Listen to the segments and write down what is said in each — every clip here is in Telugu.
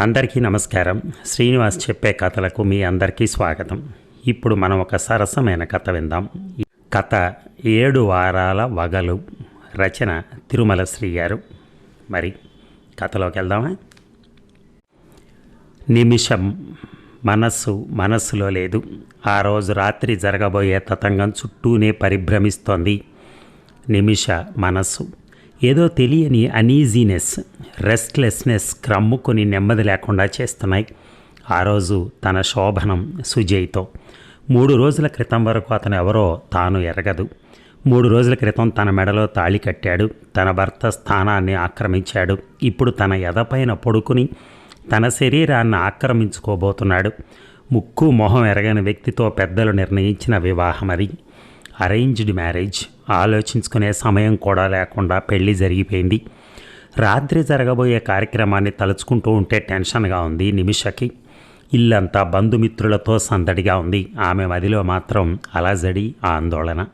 అందరికీ నమస్కారం. శ్రీనివాస్ చెప్పే కథలకు మీ అందరికీ స్వాగతం. ఇప్పుడు మనం ఒక సరసమైన కథ విందాం. కథ ఏడు వారాల వగలు రచన తిరుమల శ్రీ గారు మరి కథలోకి వెళ్దామా? నిమిషం మనస్సు మనస్సులో లేదు. ఆ రోజు రాత్రి జరగబోయే తతంగం చుట్టూనే పరిభ్రమిస్తోంది. నిమిష మనస్సు. ఏదో తెలియని అనీజీనెస్ రెస్ట్లెస్నెస్ క్రమ్ముకొని నెమ్మది లేకుండా చేస్తున్నాయి. ఆ రోజు తన శోభనం సుజయ్తో. మూడు రోజుల క్రితం వరకు అతను ఎవరో తాను ఎరగదు. మూడు రోజుల క్రితం తన మెడలో తాళి కట్టాడు. తన భర్త స్థానాన్ని ఆక్రమించాడు. ఇప్పుడు తన ఎదపైన పడుకుని తన శరీరాన్ని ఆక్రమించుకోబోతున్నాడు. ముక్కు మొహం ఎరగని వ్యక్తితో పెద్దలు నిర్ణయించిన వివాహం అది అరేంజ్డ్ మ్యారేజ్ ఆలోచించుకునే సమయం కూడా లేకుండా పెళ్ళి జరిగిపోయింది. రాత్రి జరగబోయే కార్యక్రమాన్ని తలుచుకుంటూ ఉంటే టెన్షన్గా ఉంది నిమిషకి. ఇల్లంతా బంధుమిత్రులతో సందడిగా ఉంది. ఆమె మదిలో మాత్రం అలజడి ఆందోళన.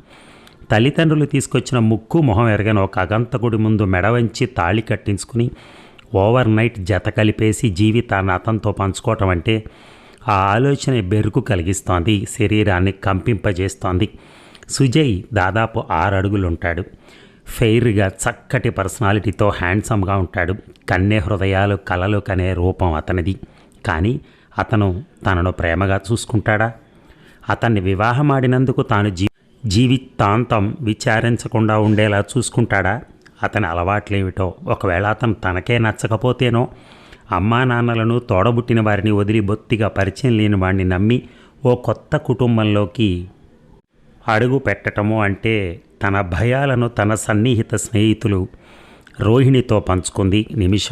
తల్లిదండ్రులు తీసుకొచ్చిన ముక్కు మొహం ఎరగని ఒక అగంతకుడి ముందు మెడవంచి తాళి కట్టించుకుని ఓవర్ నైట్ జత కలిపేసి జీవితాన్ని అతనితో పంచుకోవటం అంటే ఆ ఆలోచన బెరుకు కలిగిస్తోంది. శరీరాన్ని కంపింపజేస్తోంది. సుజయ్ దాదాపు ఆరు అడుగులుంటాడు. ఫెయిర్గా చక్కటి పర్సనాలిటీతో హ్యాండ్సమ్గా ఉంటాడు. కన్నె హృదయాలు కలలు కనే రూపం అతనిది. కానీ అతను తనను ప్రేమగా చూసుకుంటాడా? అతన్ని వివాహమాడినందుకు తాను జీ జీవితాంతం విచారించకుండా ఉండేలా చూసుకుంటాడా? అతని అలవాట్లేమిటో ఒకవేళ అతను తనకే నచ్చకపోతేనో అమ్మా నాన్నలను తోడబుట్టిన వారిని వదిలి బొత్తిగా పరిచయం లేని వాడిని నమ్మి ఓ కొత్త కుటుంబంలోకి అడుగు పెట్టటము అంటే తన భయాలను తన సన్నిహిత స్నేహితులు రోహిణితో పంచుకుంది నిమిష.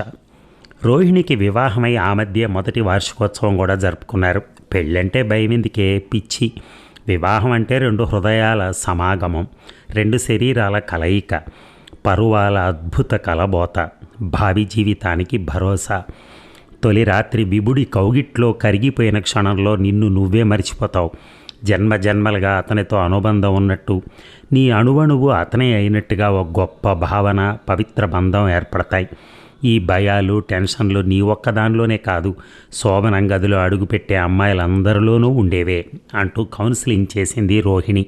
రోహిణికి వివాహమై ఆ మధ్య మొదటి వార్షికోత్సవం కూడా జరుపుకున్నారు. పెళ్ళంటే భయమిందికే? పిచ్చి. వివాహం అంటే రెండు హృదయాల సమాగమం రెండు శరీరాల కలయిక పరువాల అద్భుత కలబోత భావి జీవితానికి భరోసా. తొలి రాత్రి విబుడి కౌగిట్లో కరిగిపోయిన క్షణంలో నిన్ను నువ్వే మర్చిపోతావు. జన్మ జన్మలుగా అతనితో అనుబంధం ఉన్నట్టు నీ అణువణువు అతనే అయినట్టుగా ఒక గొప్ప భావన పవిత్ర బంధం ఏర్పడతాయి. ఈ భయాలు టెన్షన్లు నీ ఒక్కదానిలోనే కాదు శోభనం గదిలో అడుగుపెట్టే అమ్మాయిలందరిలోనూ ఉండేవే అంటూ కౌన్సిలింగ్ చేసింది రోహిణి.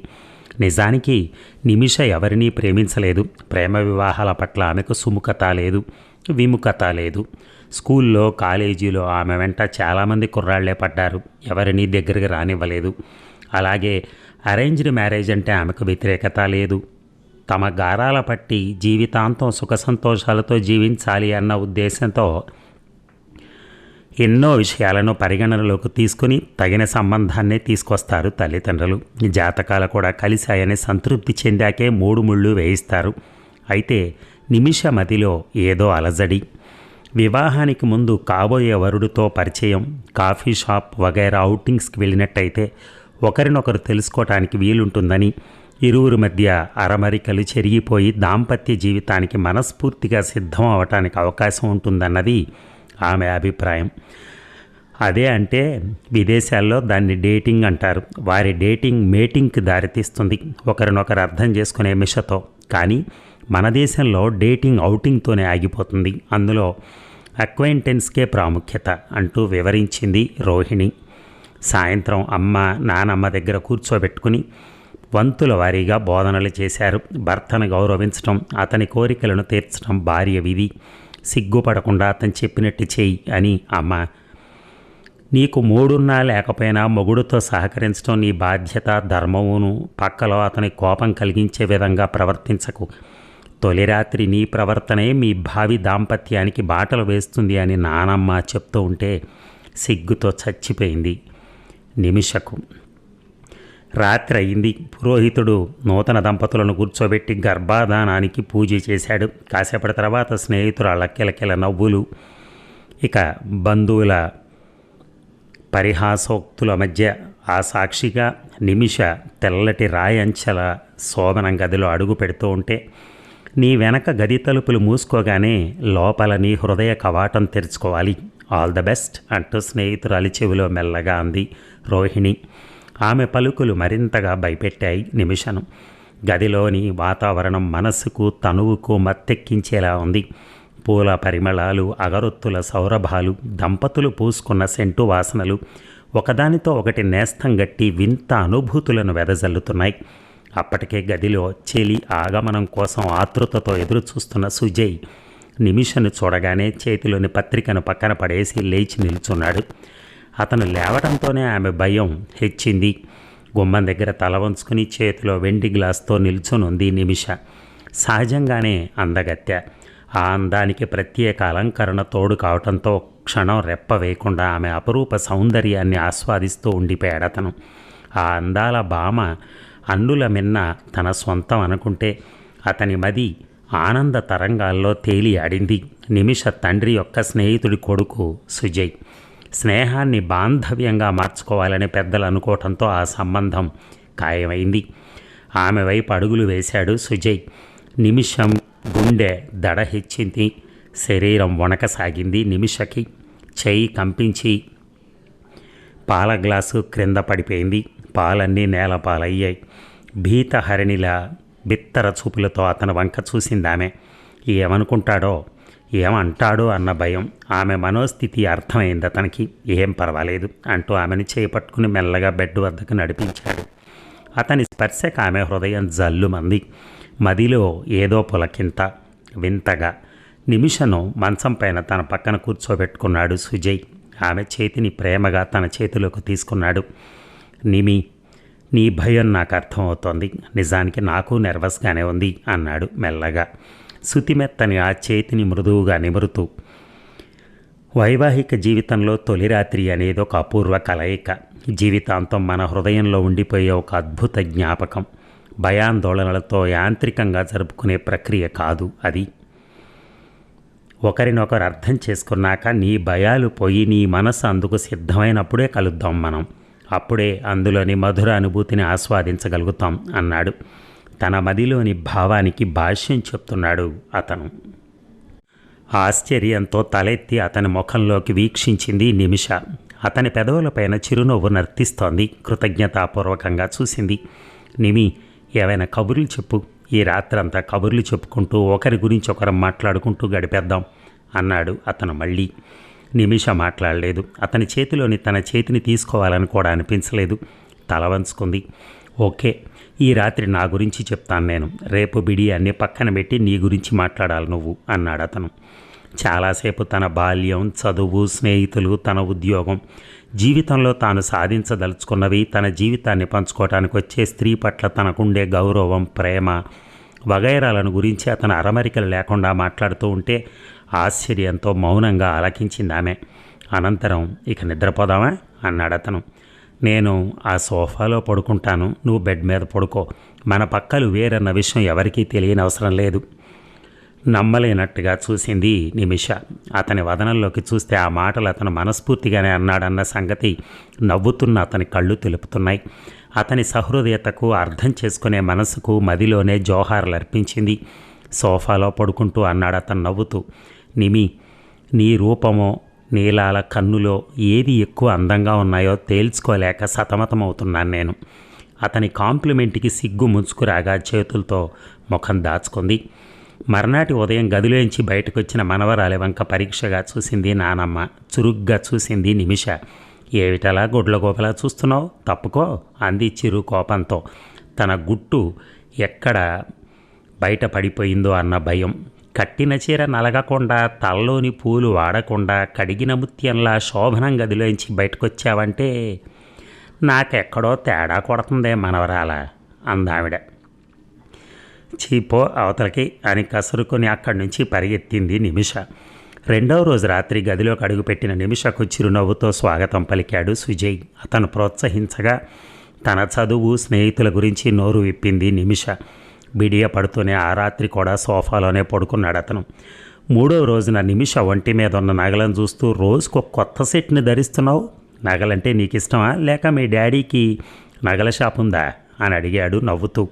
నిజానికి నిమిష ఎవరినీ ప్రేమించలేదు. ప్రేమ వివాహాల పట్ల ఆమెకు సుముఖత లేదు విముఖత లేదు. స్కూల్లో కాలేజీలో ఆమె వెంట చాలామంది కుర్రాళ్ళే పడ్డారు. ఎవరినీ దగ్గరికి రానివ్వలేదు. అలాగే అరేంజ్డ్ మ్యారేజ్ అంటే ఆమెకు వ్యతిరేకత లేదు. తమ గారాల పట్టి జీవితాంతం సుఖ సంతోషాలతో జీవించాలి అన్న ఉద్దేశంతో ఎన్నో విషయాలను పరిగణనలోకి తీసుకుని తగిన సంబంధాన్నే తీసుకొస్తారు తల్లిదండ్రులు. జాతకాలు కూడా కలిశాయని సంతృప్తి చెందాకే మూడు ముళ్ళు వేయిస్తారు. అయితే నిమిష మదిలో ఏదో అలజడి. వివాహానికి ముందు కాబోయే వరుడితో పరిచయం కాఫీ షాప్ వగైరా అవుటింగ్స్కి వెళ్ళినట్టయితే ఒకరినొకరు తెలుసుకోవటానికి వీలుంటుందని ఇరువురి మధ్య అరమరికలు చెరిగిపోయి దాంపత్య జీవితానికి మనస్ఫూర్తిగా సిద్ధం అవటానికి అవకాశం ఉంటుందన్నది ఆమె అభిప్రాయం. అదే అంటే విదేశాల్లో దాన్ని డేటింగ్ అంటారు. వారి డేటింగ్ మేటింగ్కి దారితీస్తుంది. ఒకరినొకరు అర్థం చేసుకునే మిషతో. కానీ మన దేశంలో డేటింగ్ అవుటింగ్తోనే ఆగిపోతుంది. అందులో అక్వైంటెన్స్కే ప్రాముఖ్యత అంటూ వివరించింది రోహిణి. సాయంత్రం అమ్మ నానమ్మ దగ్గర కూర్చోబెట్టుకుని వంతుల వారీగా బోధనలు చేశారు. భర్తను గౌరవించడం అతని కోరికలను తీర్చడం భార్య విధి. సిగ్గుపడకుండా అతను చెప్పినట్టు చేయి అని అమ్మ. నీకు మూడున్నా లేకపోయినా మొగుడుతో సహకరించడం నీ బాధ్యత ధర్మమును. పక్కలో అతని కోపం కలిగించే విధంగా ప్రవర్తించకు. తొలి రాత్రి నీ ప్రవర్తనే మీ భావి దాంపత్యానికి బాటలు వేస్తుంది అని నానమ్మ చెప్తూ ఉంటే సిగ్గుతో చచ్చిపోయింది. నిమిషకు. రాత్రి అయింది పురోహితుడు నూతన దంపతులను కూర్చోబెట్టి గర్భాధానానికి పూజ చేశాడు. కాసేపటి తర్వాత స్నేహితుల అలక్కెలకెల నవ్వులు ఇక బంధువుల పరిహాసోక్తుల మధ్య ఆ సాక్షిగా నిమిష తెల్లటి రాయంచెల శోభనం గదిలో అడుగు పెడుతూ ఉంటే నీ వెనక గది తలుపులు మూసుకోగానే లోపల నీ హృదయ కవాటం తెరుచుకోవాలి. ఆల్ ద బెస్ట్ అంటూ స్నేహితురాలి చెవిలో మెల్లగా అంది రోహిణి. ఆమె పలుకులు మరింతగా భయపెట్టాయి నిమిషను. గదిలోని వాతావరణం మనస్సుకు తనువుకు మత్తెక్కించేలా ఉంది. పూల పరిమళాలు అగరొత్తుల సౌరభాలు దంపతులు పూసుకున్న సెంటు వాసనలు ఒకదానితో ఒకటి నేస్తం గట్టి వింత అనుభూతులను వెదజల్లుతున్నాయి. అప్పటికే గదిలో చెలి ఆగమనం కోసం ఆతృతతో ఎదురుచూస్తున్న సుజయ్ నిమిషను చూడగానే చేతిలోని పత్రికను పక్కన పడేసి లేచి నిల్చున్నాడు. అతను లేవడంతోనే ఆమె భయం హెచ్చింది. గుమ్మం దగ్గర తల వంచుకుని చేతిలో వెండి గ్లాస్తో నిల్చునుంది నిమిష. సహజంగానే అందగత్య ఆ అందానికి ప్రత్యేక అలంకరణ తోడు కావటంతో క్షణం రెప్ప వేయకుండా ఆమె అపరూప సౌందర్యాన్ని ఆస్వాదిస్తూ ఉండిపోయాడు అతను ఆ అందాల భామ అన్నుల మిన్న తన సొంతం అనుకుంటే అతని మది ఆనంద తరంగాల్లో తేలి ఆడింది. నిమిష తండ్రి యొక్క స్నేహితుడి కొడుకు సుజయ్. స్నేహాన్ని బాంధవ్యంగా మార్చుకోవాలని పెద్దలు అనుకోవటంతో ఆ సంబంధం ఖాయమైంది. ఆమె వైపు అడుగులు వేశాడు సుజయ్. నిమిషం గుండె దడ హెచ్చింది శరీరం వణకసాగింది నిమిషకి. చెయ్యి కంపించి పాల గ్లాసు క్రింద పడిపోయింది. పాలన్నీ నేలపాలయ్యాయి. భీతహరిణిలా బిత్తర చూపులతో అతని వంక చూసిందామె. ఏమనుకుంటాడో ఏమంటాడో అన్న భయం ఆమె మనోస్థితి అర్థమైంది అతనికి. ఏం పర్వాలేదు అంటూ ఆమెను చేపట్టుకుని మెల్లగా బెడ్ వద్దకు నడిపించాడు. అతని స్పర్శకు ఆమె హృదయం జల్లుమంది. మదిలో ఏదో పులకింత వింతగా నిమిషను మంచం పైన తన పక్కన కూర్చోబెట్టుకున్నాడు సుజయ్. ఆమె చేతిని ప్రేమగా తన చేతిలోకి తీసుకున్నాడు. నిమి నీ భయం నాకు అర్థమవుతోంది. నిజానికి నాకు నెర్వస్గానే ఉంది అన్నాడు మెల్లగా. శుతిమెత్తని ఆ చేతిని మృదువుగా నిమురుతూ. వైవాహిక జీవితంలో తొలి రాత్రి అనేది ఒక అపూర్వ కలయిక. జీవితాంతం మన హృదయంలో ఉండిపోయే ఒక అద్భుత జ్ఞాపకం. భయాందోళనలతో యాంత్రికంగా జరుపుకునే ప్రక్రియ కాదు అది. ఒకరినొకరు అర్థం చేసుకున్నాక నీ భయాలు పోయి నీ మనసు అందుకు సిద్ధమైనప్పుడే కలుద్దాం మనం. అప్పుడే అందులోని మధుర అనుభూతిని ఆస్వాదించగలుగుతాం అన్నాడు. తన మదిలోని భావానికి భాష్యం చెప్తున్నాడు అతను. ఆశ్చర్యంతో తలెత్తి అతని ముఖంలోకి వీక్షించింది నిమిష. అతని పెదవులపైన చిరునవ్వు నర్తిస్తోంది. కృతజ్ఞతాపూర్వకంగా చూసింది. నిమి ఏవైనా కబుర్లు చెప్పు. ఈ రాత్రంతా కబుర్లు చెప్పుకుంటూ ఒకరి గురించి ఒకరం మాట్లాడుకుంటూ గడిపేద్దాం అన్నాడు అతను మళ్ళీ. నిమిష మాట్లాడలేదు. అతని చేతిలోని తన చేతిని తీసుకోవాలని కూడా అనిపించలేదు. తల వంచుకుంది. ఓకే ఈ రాత్రి నా గురించి చెప్తాను నేను. రేపు బిడి అన్ని పక్కన పెట్టి నీ గురించి మాట్లాడాలి నువ్వు అన్నాడు అతను. చాలాసేపు తన బాల్యం చదువు స్నేహితులు తన ఉద్యోగం జీవితంలో తాను సాధించదలుచుకున్నవి తన జీవితాన్ని పంచుకోవటానికి వచ్చే స్త్రీ పట్ల తనకుండే గౌరవం ప్రేమ వగైరాలను గురించి అతను అరమరికలు లేకుండా మాట్లాడుతూ ఉంటే ఆశ్చర్యంతో మౌనంగా ఆలకించింది ఆమె అనంతరం ఇక నిద్రపోదామా? అన్నాడు అతను నేను ఆ సోఫాలో పడుకుంటాను. నువ్వు బెడ్ మీద పడుకో. మన పక్కలు వేరన్న విషయం ఎవరికీ తెలియని అవసరం లేదు. నమ్మలేనట్టుగా చూసింది నిమిష. అతని వదనంలోకి చూస్తే ఆ మాటలు అతను మనస్ఫూర్తిగానే అన్నాడన్న సంగతి నవ్వుతున్న అతని కళ్ళు తెలుపుతున్నాయి. అతని సహృదయతకు అర్థం చేసుకునే మనసుకు మదిలోనే జోహార్లు అర్పించింది. సోఫాలో పడుకుంటూ అన్నాడు అతను నవ్వుతూ నిమి నీ రూపమో నీలాల కన్నులో ఏది ఎక్కువ అందంగా ఉన్నాయో తేల్చుకోలేక సతమతమవుతున్నాను నేను. అతని కాంప్లిమెంట్కి సిగ్గు ముంచుకురాగా చేతులతో ముఖం దాచుకుంది. మర్నాటి ఉదయం గదిలోంచి బయటకు వచ్చిన మనవరాలి వంక పరీక్షగా చూసింది నానమ్మ. చురుగ్గా చూసింది నిమిష. ఏమిటలా గొడ్లగోపలా చూస్తున్నావు? తప్పుకో అంది చిరు కోపంతో. తన గుట్టు ఎక్కడ బయట పడిపోయిందో అన్న భయం. కట్టిన చీర నలగకుండా తలలోని పూలు వాడకుండా కడిగిన ముత్యంలా శోభనం గదిలోంచి బయటకొచ్చావంటే నాకెక్కడో తేడా కొడుతుందే మనవరాల అందావిడ. చీపో అవతలకి అని కసురుకొని అక్కడి నుంచి పరిగెత్తింది నిమిష. రెండవ రోజు రాత్రి గదిలోకి అడుగుపెట్టిన నిమిషకు చిరునవ్వుతో స్వాగతం పలికాడు సుజయ్. అతను ప్రోత్సహించగా తన చదువు స్నేహితుల గురించి నోరు విప్పింది నిమిష. బిడియపడుతూనే ఆ రాత్రి కూడా సోఫాలోనే పడుకున్నాడు అతను. మూడవ రోజున నిమిష ఒంటి మీద ఉన్న నగలను చూస్తూ రోజుకు కొత్త సెట్ని ధరిస్తున్నావు? నగలంటే నీకు ఇష్టమా లేక మీ డాడీకి నగల షాప్ ఉందా అని అడిగాడు నవ్వుతూ.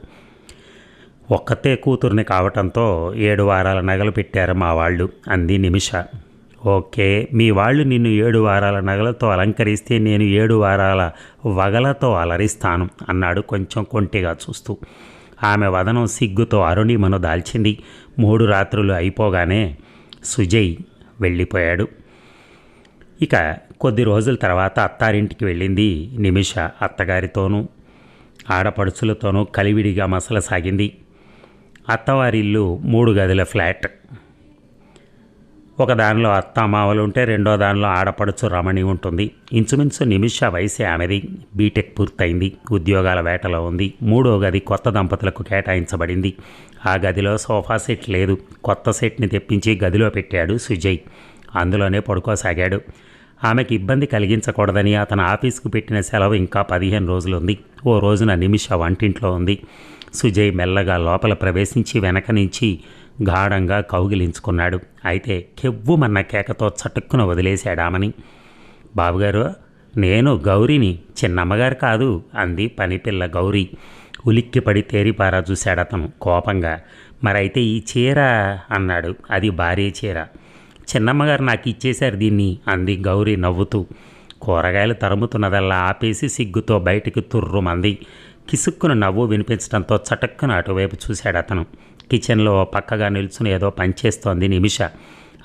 ఒక్కతే కూతుర్ని కావటంతో ఏడు వారాల నగలు పెట్టారు మా వాళ్ళు అంది నిమిష. ఓకే మీ వాళ్ళు నిన్ను ఏడు వారాల నగలతో అలంకరిస్తే నేను ఏడు వారాల వగలతో అలరిస్తాను అన్నాడు కొంచెం కొంటిగా చూస్తూ. ఆమె వదనం సిగ్గుతో అరుణిమను దాల్చింది. మూడు రాత్రులు అయిపోగానే సుజయ్ వెళ్ళిపోయాడు. ఇక కొద్ది రోజుల తర్వాత అత్తారింటికి వెళ్ళింది నిమిష అత్తగారితోనూ ఆడపడుచులతోనూ కలివిడిగా మసలసాగింది. అత్తవారిల్లు మూడు గదుల ఫ్లాట్. ఒక దానిలో అత్త మావలు ఉంటే రెండో దానిలో ఆడపడుచు రమణి ఉంటుంది. ఇంచుమించు నిమిష వయసే ఆమెది. బీటెక్ పూర్తయింది. ఉద్యోగాల వేటలో ఉంది. మూడో గది కొత్త దంపతులకు కేటాయించబడింది. ఆ గదిలో సోఫా సెట్ లేదు. కొత్త సెట్ని తెప్పించి గదిలో పెట్టాడు సుజయ్. అందులోనే పడుకోసాగాడు. ఆమెకి ఇబ్బంది కలిగించకూడదని అతను ఆఫీస్కు పెట్టిన సెలవు ఇంకా పదిహేను రోజులు ఉంది ఓ రోజున నిమిష వంటింట్లో ఉంది. సుజయ్ మెల్లగా లోపల ప్రవేశించి వెనక నుంచి గాఢంగా కౌగిలించుకున్నాడు. అయితే కెవ్వుమన్న కేకతో చటుక్కున వదిలేశాడామని. బాబుగారు నేను గౌరీని చిన్నమ్మగారు కాదు అంది పనిపిల్ల గౌరీ. ఉలిక్కిపడి తేరిపారా చూశాడతను కోపంగా. మరైతే ఈ చీర అన్నాడు. అది భారీ చీర. చిన్నమ్మగారు నాకు ఇచ్చేశారు దీన్ని అంది గౌరీ నవ్వుతూ. కూరగాయలు తరుముతున్నదల్లా ఆపేసి సిగ్గుతో బయటికి తుర్రుమంది. కిసుక్కున నవ్వు వినిపించడంతో చటక్కున అటువైపు చూశాడు అతను కిచెన్లో పక్కగా నిల్చుని ఏదో పనిచేస్తోంది నిమిష.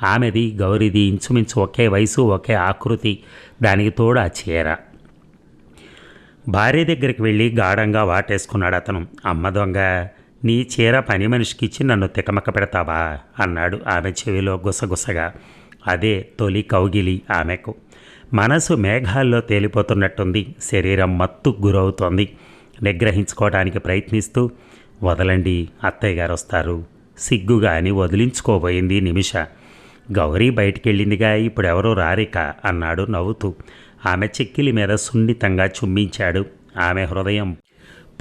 ఆమెది గౌరీది ఇంచుమించు ఒకే వయసు ఒకే ఆకృతి. దానికి తోడు ఆ చీర. భార్య దగ్గరికి వెళ్ళి గాఢంగా వాటేసుకున్నాడు అతను. అమ్మ దొంగ నీ చీర పని మనిషికి ఇచ్చి నన్ను తికమక పెడతావా? అన్నాడు ఆమె చెవిలో గుసగుసగా. అదే తొలి కౌగిలి ఆమెకు. మనసు మేఘాల్లో తేలిపోతున్నట్టుంది. శరీరం మత్తు గురవుతోంది. నిగ్రహించుకోవడానికి ప్రయత్నిస్తూ వదలండి అత్తయ్య గారు వస్తారు సిగ్గుగా అని వదిలించుకోబోయింది నిమిష. గౌరీ బయటికెళ్ళిందిగా ఇప్పుడెవరూ రారిక అన్నాడు నవ్వుతూ. ఆమె చెక్కిలి మీద సున్నితంగా చుమ్మించాడు. ఆమె హృదయం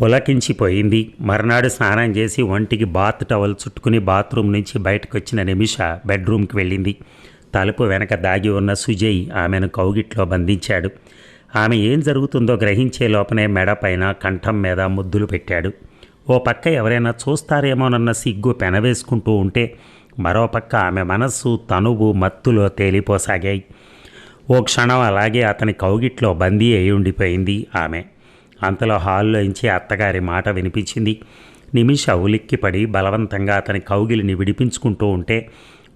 పులకించిపోయింది. మర్నాడు స్నానం చేసి ఒంటికి బాత్ టవల్ చుట్టుకుని బాత్రూమ్ నుంచి బయటకు వచ్చిన నిమిష బెడ్రూమ్కి వెళ్ళింది. తలుపు వెనక దాగి ఉన్న సుజయ్ ఆమెను కౌగిట్లో బంధించాడు. ఆమె ఏం జరుగుతుందో గ్రహించే లోపనే మెడ పైన కంఠం మీద ముద్దులు పెట్టాడు. ఓ పక్క ఎవరైనా చూస్తారేమోనన్న సిగ్గు పెనవేసుకుంటూ ఉంటే మరో పక్క ఆమె మనస్సు తనువు మత్తులో తేలిపోసాగాయి. ఓ క్షణం అలాగే అతని కౌగిట్లో బందీ అయి ఉండిపోయింది ఆమె. అంతలో హాల్లోంచి అత్తగారి మాట వినిపించింది. నిమిష ఉలిక్కిపడి బలవంతంగా అతని కౌగిలిని విడిపించుకుంటూ ఉంటే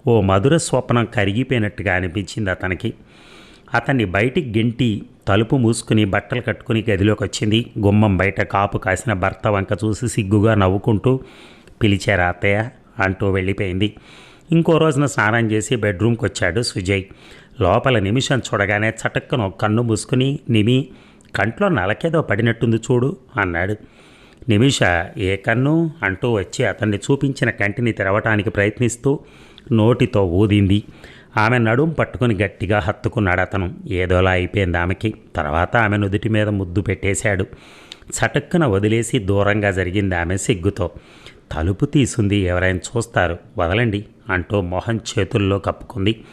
ఓ మధుర స్వప్నం కరిగిపోయినట్టుగా అనిపించింది అతనికి. అతన్ని బయటికి గెంటి తలుపు మూసుకుని బట్టలు కట్టుకుని గదిలోకి వచ్చింది గుమ్మం బయట కాపు కాసిన భర్త వంక చూసి సిగ్గుగా నవ్వుకుంటూ పిలిచారా అత్తయ్య? అంటూ వెళ్ళిపోయింది. ఇంకో రోజున స్నానం చేసి బెడ్రూమ్కి వచ్చాడు సుజయ్. లోపల నిమిషం చూడగానే చటక్కున కన్ను మూసుకుని నిమి కంట్లో నలకేదో పడినట్టుంది చూడు అన్నాడు. నిమిష ఏ కన్ను? అంటూ వచ్చి అతన్ని చూపించిన కంటిని తెరవటానికి ప్రయత్నిస్తూ నోటితో ఊదింది. ఆమె నడుం పట్టుకుని గట్టిగా హత్తుకున్నాడు అతను. ఏదోలా అయిపోయింది ఆమెకి. తర్వాత ఆమె నుదుటి మీద ముద్దు పెట్టేశాడు. చటుక్కున వదిలేసి దూరంగా జరిగింది ఆమె సిగ్గుతో. తలుపు తీసుంది ఎవరైనా చూస్తారు. వదలండి అంటూ మొహం చేతుల్లో కప్పుకుంది.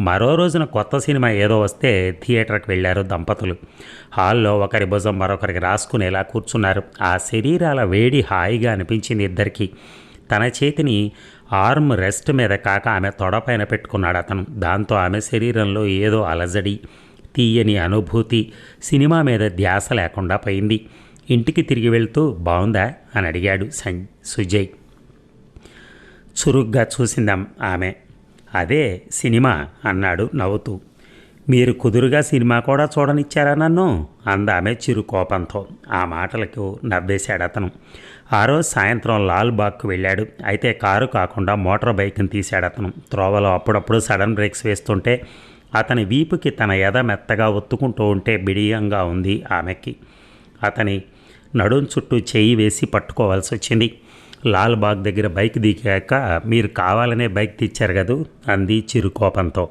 మరో రోజున కొత్త సినిమా ఏదో వస్తే థియేటర్కి వెళ్ళారు దంపతులు. హాల్లో ఒకరి భుజం మరొకరికి రాసుకునేలా కూర్చున్నారు. ఆ శరీరాల వేడి హాయిగా అనిపించింది ఇద్దరికి. తన చేతిని ఆర్మ్ రెస్ట్ మీద కాక ఆమె తొడపైన పెట్టుకున్నాడు అతను. దాంతో ఆమె శరీరంలో ఏదో అలజడి తీయని అనుభూతి సినిమా మీద ధ్యాస లేకుండా పోయింది. ఇంటికి తిరిగి వెళ్తూ బాగుందా అని అడిగాడు సం సుజయ్. చురుగ్గా చూసిందాం ఆమె. అదే సినిమా అన్నాడు నవ్వుతూ. మీరు కుదురుగా సినిమా కూడా చూడనిచ్చారా నన్ను? అందామె చిరు కోపంతో. ఆ మాటలకు నవ్వేశాడు అతను. ఆ రోజు సాయంత్రం లాల్ బాగ్కు వెళ్ళాడు. అయితే కారు కాకుండా మోటార్ బైక్ని తీశాడు అతను త్రోవలో అప్పుడప్పుడు సడన్ బ్రేక్స్ వేస్తుంటే అతని వీపుకి తన ఎద మెత్తగా ఒత్తుకుంటూ ఉంటే బిడియంగా ఉంది ఆమెకి. అతని నడుం చుట్టూ చేయి వేసి పట్టుకోవాల్సి వచ్చింది. లాల్ బాగ్ దగ్గర బైక్ దిగాక మీరు కావాలనే బైక్ తెచ్చారు కదూ? అంది చిరు కోపంతో.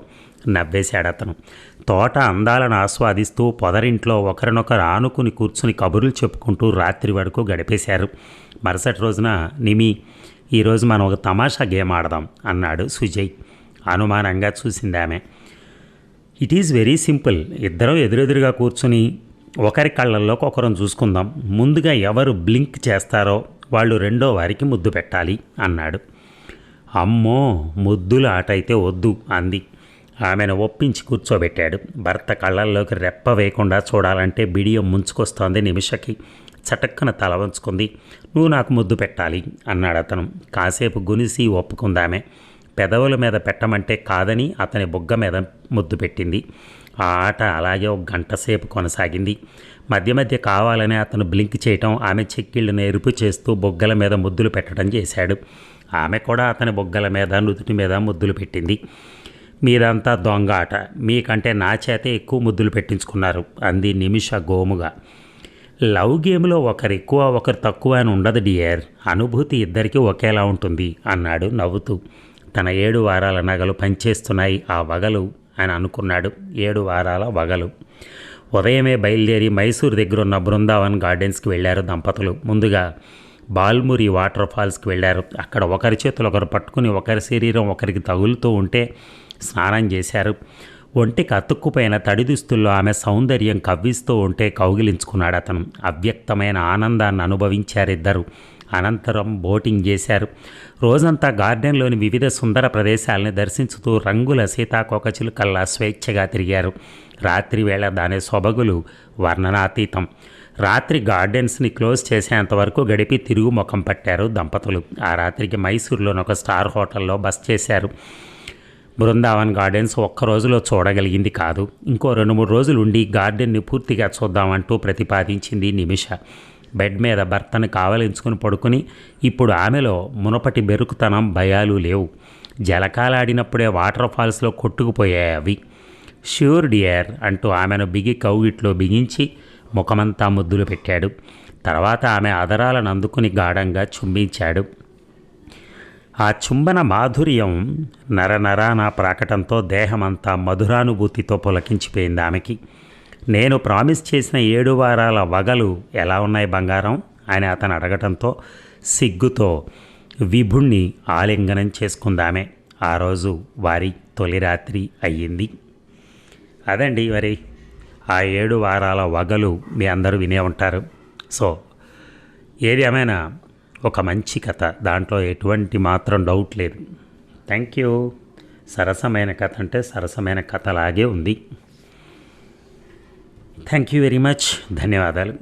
నవ్వేశాడు అతను తోట అందాలను ఆస్వాదిస్తూ పొదరింట్లో ఒకరినొకరు ఆనుకుని కూర్చుని కబుర్లు చెప్పుకుంటూ రాత్రి వరకు గడిపేశారు. మరుసటి రోజున నిమి ఈరోజు మనం ఒక తమాషా గేమ్ ఆడదాం అన్నాడు సుజయ్. అనుమానంగా చూసింది ఆమె. ఇట్ ఈజ్ వెరీ సింపుల్ ఇద్దరం ఎదురెదురుగా కూర్చుని ఒకరి కళ్ళల్లోకి ఒకరం చూసుకుందాం. ముందుగా ఎవరు బ్లింక్ చేస్తారో వాళ్ళు రెండో వారికి ముద్దు పెట్టాలి అన్నాడు. అమ్మో ముద్దుల ఆట అయితే వద్దు అంది. ఆమెను ఒప్పించి కూర్చోబెట్టాడు. భర్త కళ్ళల్లోకి రెప్ప వేయకుండా చూడాలంటే బిడియం ముంచుకొస్తోంది నిమిషకి. చటక్కన తల వంచుకుంది. నువ్వు నాకు ముద్దు పెట్టాలి అన్నాడు అతను. కాసేపు గునిసి ఒప్పుకుందామే. పెదవుల మీద పెట్టమంటే కాదని అతని బుగ్గ మీద ముద్దు పెట్టింది. ఆ ఆట అలాగే ఒక గంట సేపు కొనసాగింది. మధ్య మధ్య కావాలని అతను బ్లింక్ చేయటం ఆమె చెక్కిళ్ళను ఎరుపు చేస్తూ బొగ్గల మీద ముద్దులు పెట్టడం చేశాడు. ఆమె కూడా అతని బొగ్గల మీద నుదుటి మీద ముద్దులు పెట్టింది. మీరంతా దొంగ ఆట. మీకంటే నా చేతే ఎక్కువ ముద్దులు పెట్టించుకున్నారు అంది నిమిష గోముగా. లవ్ గేమ్లో ఒకరు ఎక్కువ ఒకరు తక్కువ అని ఉండదు డియర్. అనుభూతి ఇద్దరికీ ఒకేలా ఉంటుంది అన్నాడు నవ్వుతూ. తన ఏడు వారాల నగలు పనిచేస్తున్నాయి ఆ వగలు అని అనుకున్నాడు. ఏడు వారాల వగలు. ఉదయమే బయలుదేరి మైసూర్ దగ్గర ఉన్న బృందావన్ గార్డెన్స్కి వెళ్ళారు దంపతులు. ముందుగా బాల్మురి వాటర్ ఫాల్స్కి వెళ్ళారు. అక్కడ ఒకరి చేతులు ఒకరు పట్టుకుని ఒకరి శరీరం ఒకరికి తగులుతూ ఉంటే స్నానం చేశారు. ఒంటికి అతుక్కుపోయిన తడి దుస్తుల్లో ఆమె సౌందర్యం కవ్విస్తూ ఉంటే కౌగిలించుకున్నాడు అతను అవ్యక్తమైన ఆనందాన్ని అనుభవించారిద్దరు. అనంతరం బోటింగ్ చేశారు. రోజంతా గార్డెన్లోని వివిధ సుందర ప్రదేశాలని దర్శించుతూ రంగుల సీతాకోకచిలుకల్లా స్వేచ్ఛగా తిరిగారు. రాత్రి వేళ దాని సొబగులు వర్ణనాతీతం. రాత్రి గార్డెన్స్ని క్లోజ్ చేసేంత వరకు గడిపి తిరుగు ముఖం పట్టారు దంపతులు. ఆ రాత్రికి మైసూర్లోని ఒక స్టార్ హోటల్లో బస్ చేశారు. బృందావన్ గార్డెన్స్ ఒక్క రోజులో చూడగలిగింది కాదు. ఇంకో రెండు మూడు రోజులు ఉండి గార్డెన్ని పూర్తిగా చూద్దామంటూ ప్రతిపాదించింది నిమిష. బెడ్ మీద భర్తను కావలించుకుని పడుకుని ఇప్పుడు ఆమెలో మునపటి బెరుకుతనం భయాలు లేవు. జలకాలాడినప్పుడే వాటర్ ఫాల్స్లో కొట్టుకుపోయాయి అవి. ష్యూర్ డియర్ అంటూ ఆమెను బిగి కౌగిట్లో బిగించి ముఖమంతా ముద్దులు పెట్టాడు. తర్వాత ఆమె అదరాలను అందుకుని గాఢంగా చుంబించాడు. ఆ చుంబన మాధుర్యం నరనరాన ప్రాకటంతో దేహమంతా మధురానుభూతితో పులకించిపోయింది ఆమెకి. నేను ప్రామిస్ చేసిన ఏడు వారాల వగలు ఎలా ఉన్నాయి బంగారం? అని అతను అడగటంతో సిగ్గుతో విభుణ్ణి ఆలింగనం చేసుకుందామే ఆ రోజు వారి తొలి రాత్రి అయ్యింది. అదండి మరి ఆ ఏడు వారాల వగలు మీ అందరూ వినే ఉంటారు. సో ఏది ఏమైనా ఒక మంచి కథ. దాంట్లో ఎటువంటి మాత్రం డౌట్ లేదు. థ్యాంక్ యూ సరసమైన కథ అంటే సరసమైన కథ లాగే ఉంది. థ్యాంక్ యూ వెరీ మచ్ ధన్యవాదాలు.